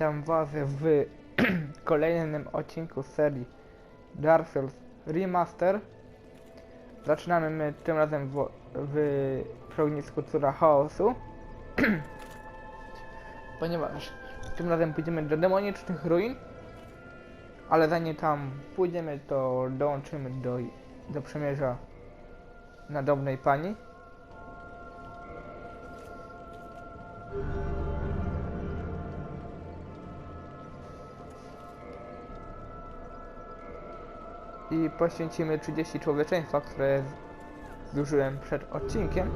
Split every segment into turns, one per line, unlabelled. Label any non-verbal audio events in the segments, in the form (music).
Witam Was w (clears throat) kolejnym odcinku serii Dark Souls Remaster. Zaczynamy my tym razem w, w przy ognisku Córa Chaosu. (clears throat) Ponieważ tym razem pójdziemy do demonicznych ruin. Ale zanim tam pójdziemy, to dołączymy do, do przemierza nadobnej pani. I poświęcimy 30 człowieczeństwa, które zużyłem przed odcinkiem.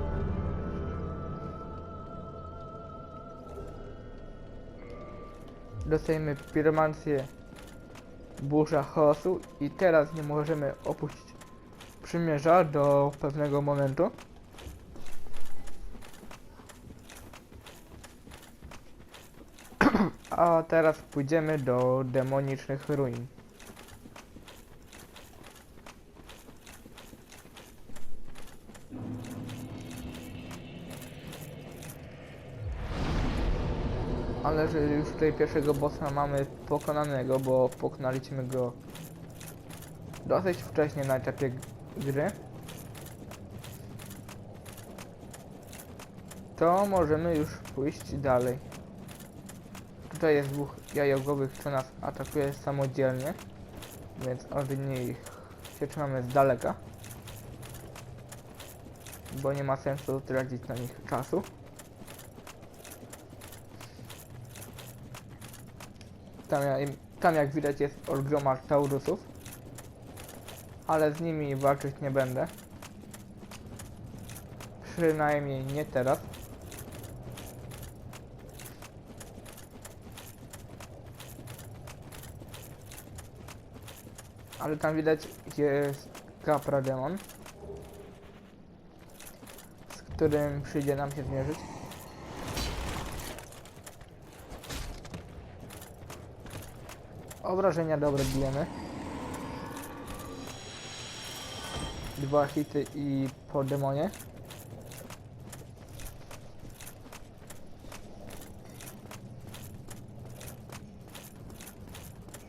Dostajemy piromancję burza chaosu i teraz nie możemy opuścić przymierza do pewnego momentu. (clears throat) A teraz pójdziemy do demonicznych ruin. Ale że już tutaj pierwszego bossa mamy pokonanego, bo pokonaliśmy go dosyć wcześnie na etapie gry. To możemy już pójść dalej. Tutaj jest dwóch jajogowych, co nas atakuje samodzielnie, więc od nich się trzymamy z daleka. Bo nie ma sensu tracić na nich czasu. Tam, tam jak widać jest olbroma taurusów. Ale z nimi walczyć nie będę. Przynajmniej nie teraz. Ale tam widać jest Capra Demon. Z którym przyjdzie nam się zmierzyć. Obrażenia dobre bijemy. Dwa hity i po demonie.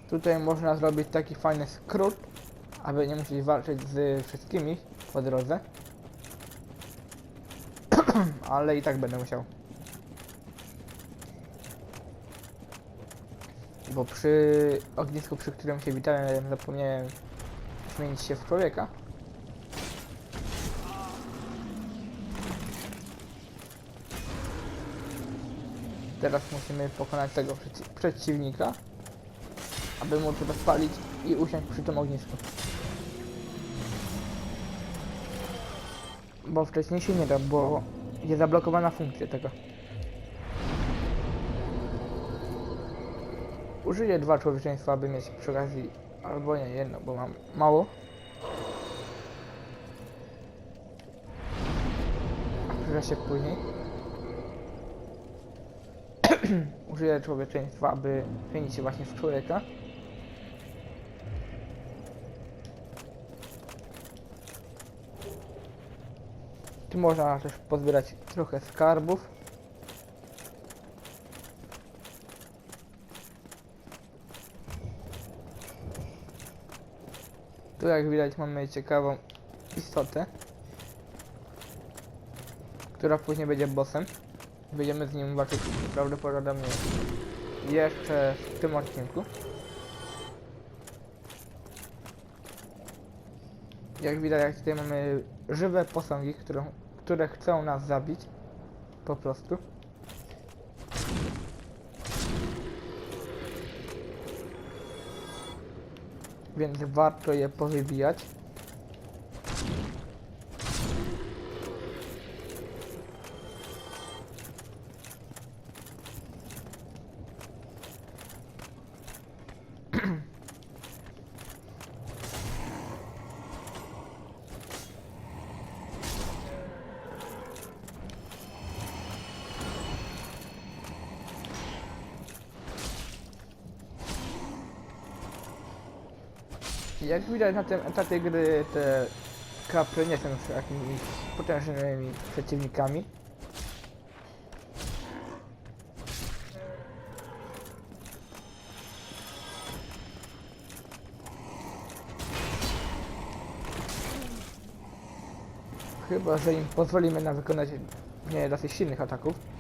Tutaj można zrobić taki fajny skrót, aby nie musieć walczyć z wszystkimi po drodze. (clears throat) Ale i tak będę musiał. Bo przy ognisku, przy którym się witałem, zapomniałem zmienić się w człowieka. Teraz musimy pokonać tego przeci przeciwnika, aby móc rozpalić i usiąść przy tym ognisku. Bo wcześniej się nie da, bo jest zablokowana funkcja tego. Użyję dwa człowieczeństwa, aby mieć przy okazji, albo nie, jedno, bo mam mało. A się później. (clears throat) Użyję człowieczeństwa, aby zmienić się właśnie w człowieka. Tu można też pozbierać trochę skarbów. Tu jak widać mamy ciekawą istotę, która później będzie bossem. Będziemy z nim walczyć prawdopodobnie jeszcze w tym odcinku. Jak widać, jak tutaj mamy żywe posągi, które, które chcą nas zabić. Po prostu. Więc warto je powybijać. Jak widać na tym etapie gry te kapry nie są jakimiś potężnymi przeciwnikami. Chyba, że im pozwolimy na wykonanie dosyć silnych ataków.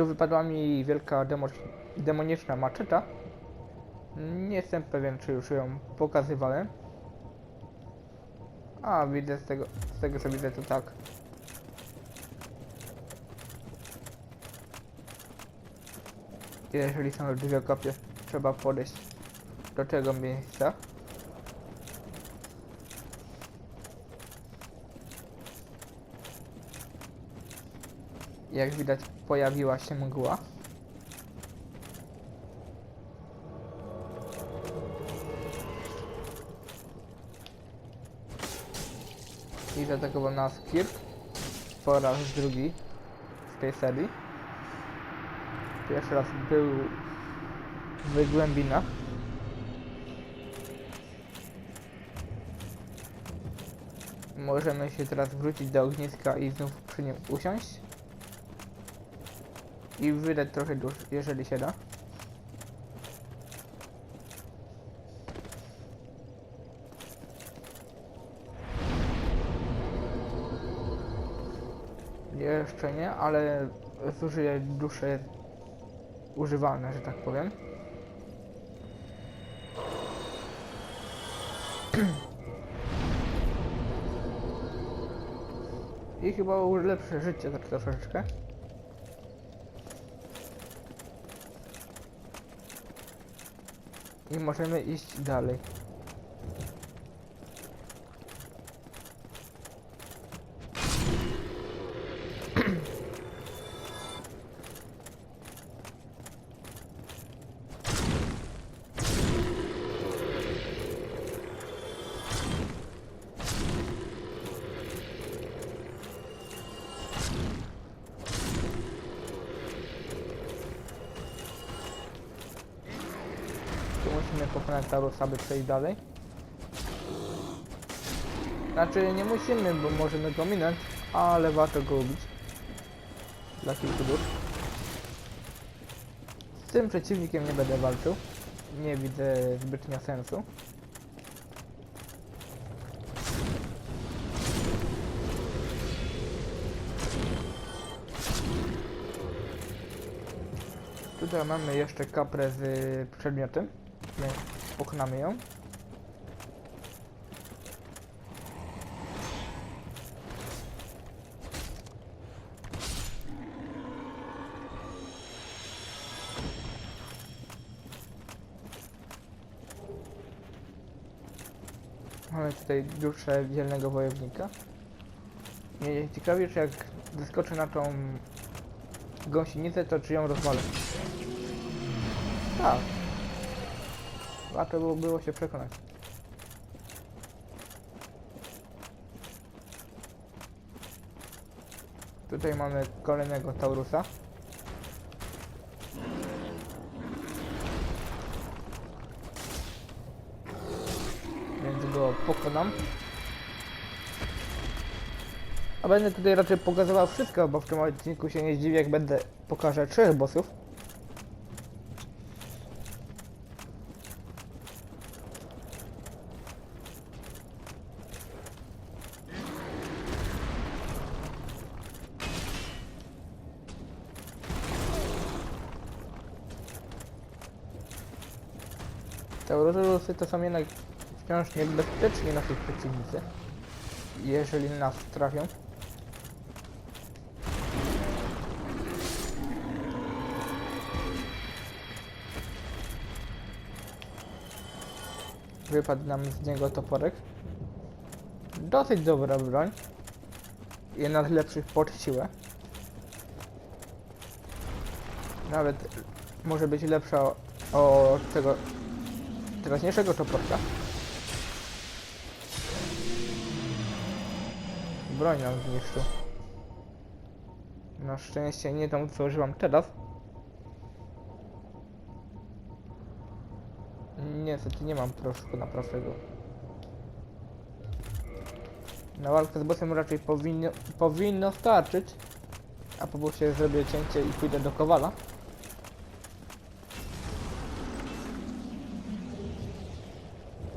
Tu wypadła mi wielka demo demoniczna maczeta. Nie jestem pewien, czy już ją pokazywałem. A, widzę z tego, z tego co widzę, to tak. Jeżeli są dwie kopie, trzeba podejść do tego miejsca. Jak widać, pojawiła się mgła. I zaatakował nas Kirk po raz drugi w tej serii. Pierwszy raz był w głębinach. Możemy się teraz wrócić do ogniska i znów przy nim usiąść. I wydać trochę dusz, jeżeli się da. Jeszcze nie, ale zużyję dusze używalne, że tak powiem. (clears throat) I chyba ulepszę życie tak troszeczkę. I możemy iść dalej. Pokonać Tarusa, by przejść dalej. Znaczy nie musimy, bo możemy go minąć, ale warto go ubić. Dla kilku dusz. Z tym przeciwnikiem nie będę walczył. Nie widzę zbytnio sensu. Tutaj mamy jeszcze kaprę z przedmiotem. Więc pokonamy ją. Mamy tutaj duszę dzielnego wojownika. Mnie ciekawi, czy jak wyskoczę na tą gąsienicę, to czy ją rozwalę. Tak. Warto było, było się przekonać. Tutaj mamy kolejnego Taurusa. Więc go pokonam. A będę tutaj raczej pokazywał wszystko, bo w tym odcinku się nie zdziwię, jak będę pokażę trzech bossów. Taurusy to są jednak wciąż niebezpieczni nasi przeciwnicy. Jeżeli nas trafią. Wypadł nam z niego toporek. Dosyć dobra broń. Jedna z lepszych pod siłę. Nawet może być lepsza o, o tego teraźniejszego toporka. Broń nam zniszczył. Na szczęście nie tą, co używam teraz. Niestety nie mam proszku naprawczego. Na walkę z bossem raczej powinno, powinno starczyć. A po busie zrobię cięcie i pójdę do Kowala.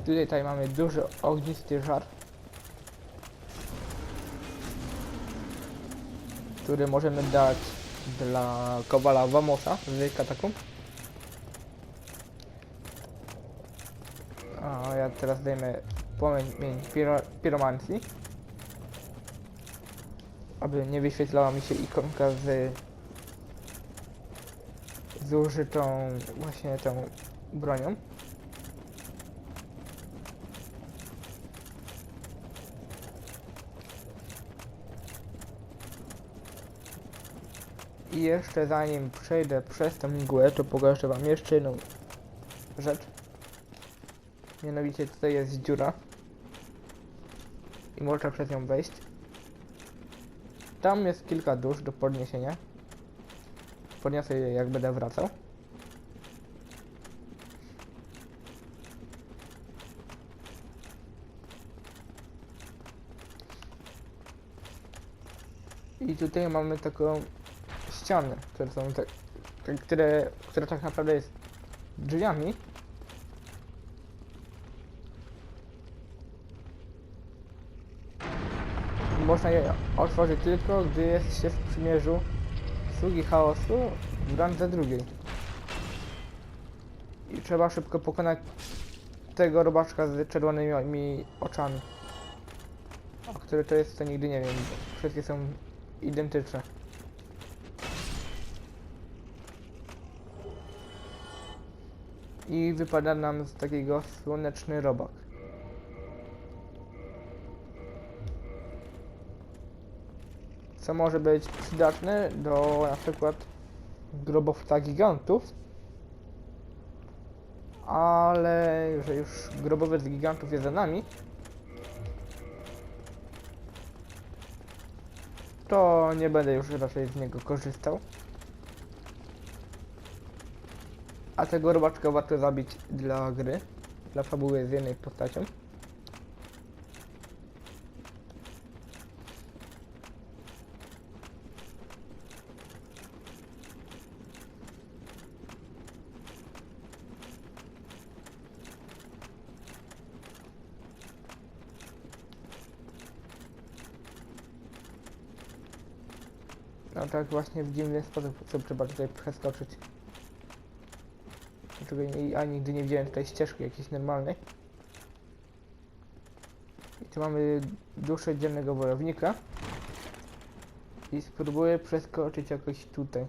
Tutaj, mamy duży ognisty żar. Który możemy dać dla Kowala Wamosa z katakumb. A ja teraz dajmy płomień piro, piromancji. Aby nie wyświetlała mi się ikonka z zużytą właśnie tą bronią. I jeszcze zanim przejdę przez tę mgłę, to pokażę wam jeszcze jedną rzecz. Mianowicie tutaj jest dziura. I można przez nią wejść. Tam jest kilka dusz do podniesienia. Podniosę je jak będę wracał. I tutaj mamy taką ścianę, które są tak, tak, które, która tak naprawdę jest drzwiami. Można je otworzyć tylko, gdy jest się w przymierzu sługi chaosu w randze drugiej. I trzeba szybko pokonać tego robaczka z czerwonymi oczami. A który to jest, to nigdy nie wiem. Wszystkie są identyczne. I wypada nam z takiego słoneczny robak. Co może być przydatne do na przykład grobowca gigantów. Ale że już grobowiec gigantów jest za nami, to nie będę już raczej z niego korzystał. A tego robaczka warto zabić dla gry, dla fabuły z jednej postacią. No tak właśnie w dziwny sposób sobie trzeba tutaj przeskoczyć. Dlaczego nie, a nigdy nie widziałem tutaj ścieżki jakiejś normalnej. I tu mamy duszę dziennego wojownika. I spróbuję przeskoczyć jakoś tutaj.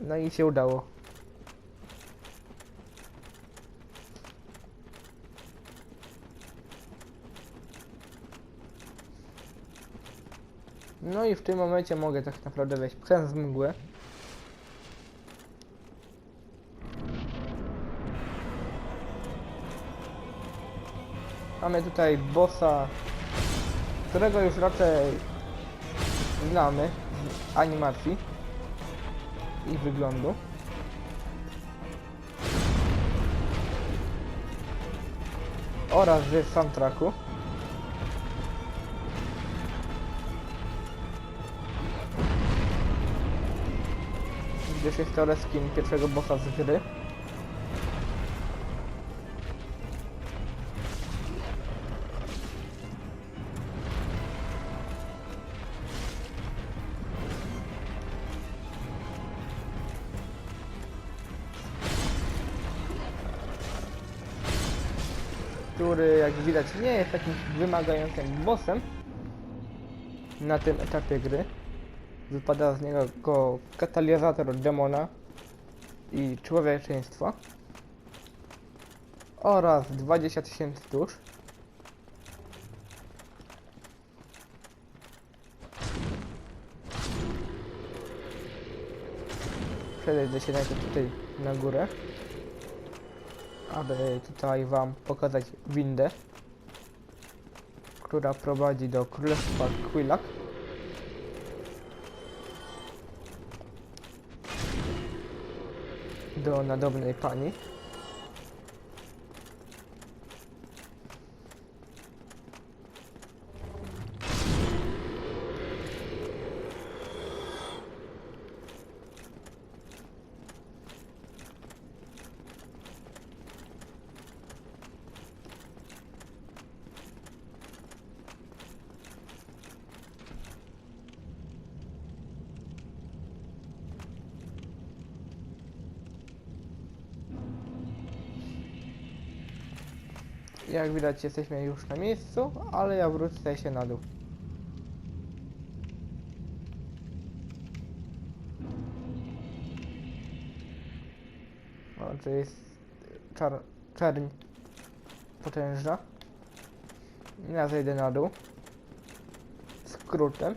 No i się udało. No i w tym momencie mogę tak naprawdę wejść przez mgłę. Mamy tutaj bossa, którego już raczej znamy z animacji i wyglądu. Oraz z soundtracku. Gdyż jest to pierwszego bossa z gry. Który jak widać nie jest takim wymagającym bossem na tym etapie gry. Wypada z niego go katalizator demona i człowieczeństwa oraz 20 tysięcy dusz. Przejdę się najpierw tutaj na górę, aby tutaj wam pokazać windę, która prowadzi do Królestwa Quillak. Do nadobnej pani. Jak widać jesteśmy już na miejscu, ale ja wrócę się na dół. O, to jest czar czerń potężna. Ja zejdę na dół. Skrótem.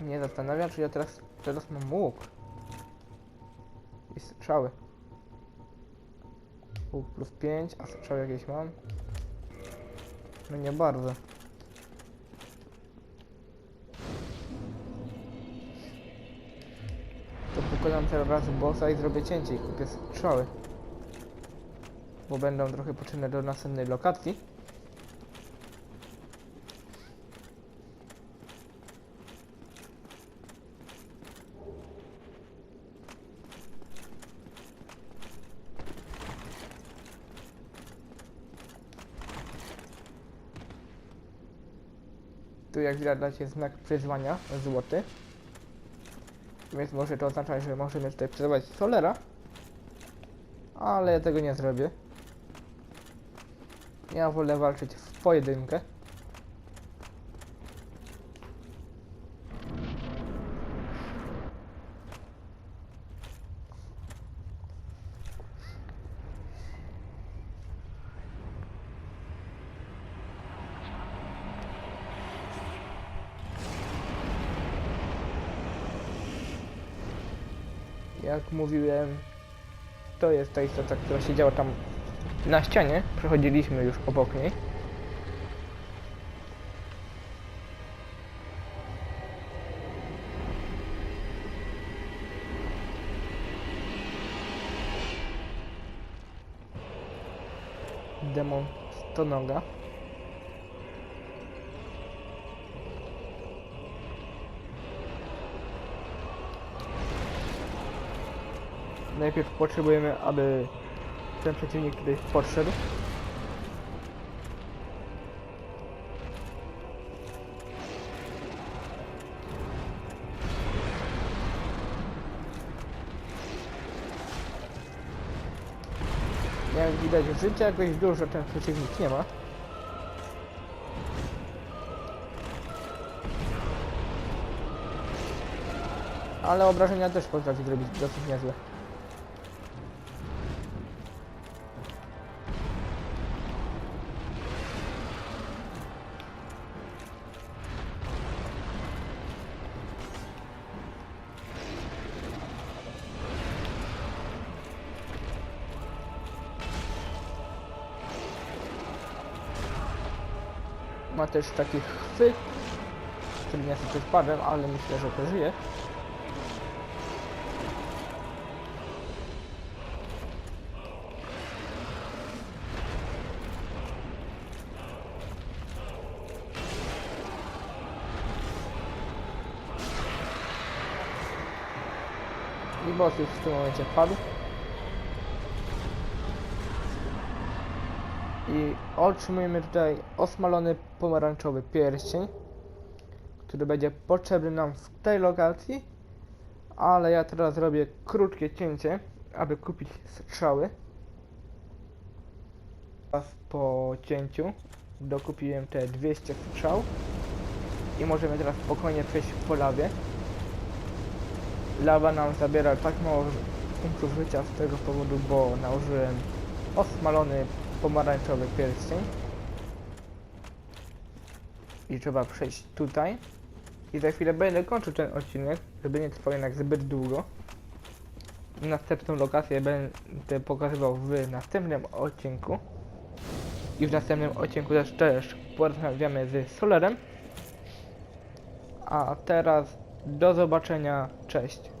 Nie zastanawiam, czy ja teraz, teraz mam łuk. I strzały. Łuk plus 5, a strzały jakieś mam? No nie bardzo. To pokonam teraz bossa i zrobię cięcie i kupię strzały. Bo będą trochę potrzebne do następnej lokacji. Jak widać jest znak przyzwania złoty. Więc może to oznaczać, że możemy tutaj przyzwać Solera. Ale ja tego nie zrobię. Ja wolę walczyć w pojedynkę. Jak mówiłem, to jest ta istota, która siedziała tam na ścianie. Przechodziliśmy już obok niej. Demon stonoga. Najpierw potrzebujemy, aby ten przeciwnik tutaj podszedł. Jak widać życia jakoś dużo ten przeciwnik nie ma. Ale obrażenia też potrafi zrobić dosyć niezłe. Też taki chwyt, który niestety spadłem, ale myślę, że przeżyje. I boss już w tym momencie padł. Otrzymujemy tutaj osmalony pomarańczowy pierścień, który będzie potrzebny nam w tej lokacji, ale ja teraz zrobię krótkie cięcie, aby kupić strzały. Teraz po cięciu dokupiłem te 200 strzał i możemy teraz spokojnie przejść po lawie. Lawa nam zabiera tak mało punktów życia z tego powodu, bo nałożyłem osmalony pomarańczowy pierścień. I trzeba przejść tutaj. I za chwilę będę kończył ten odcinek, żeby nie trwał jednak zbyt długo. Następną lokację będę pokazywał w następnym odcinku. I w następnym odcinku też, też porozmawiamy z Solerem. A teraz do zobaczenia, cześć.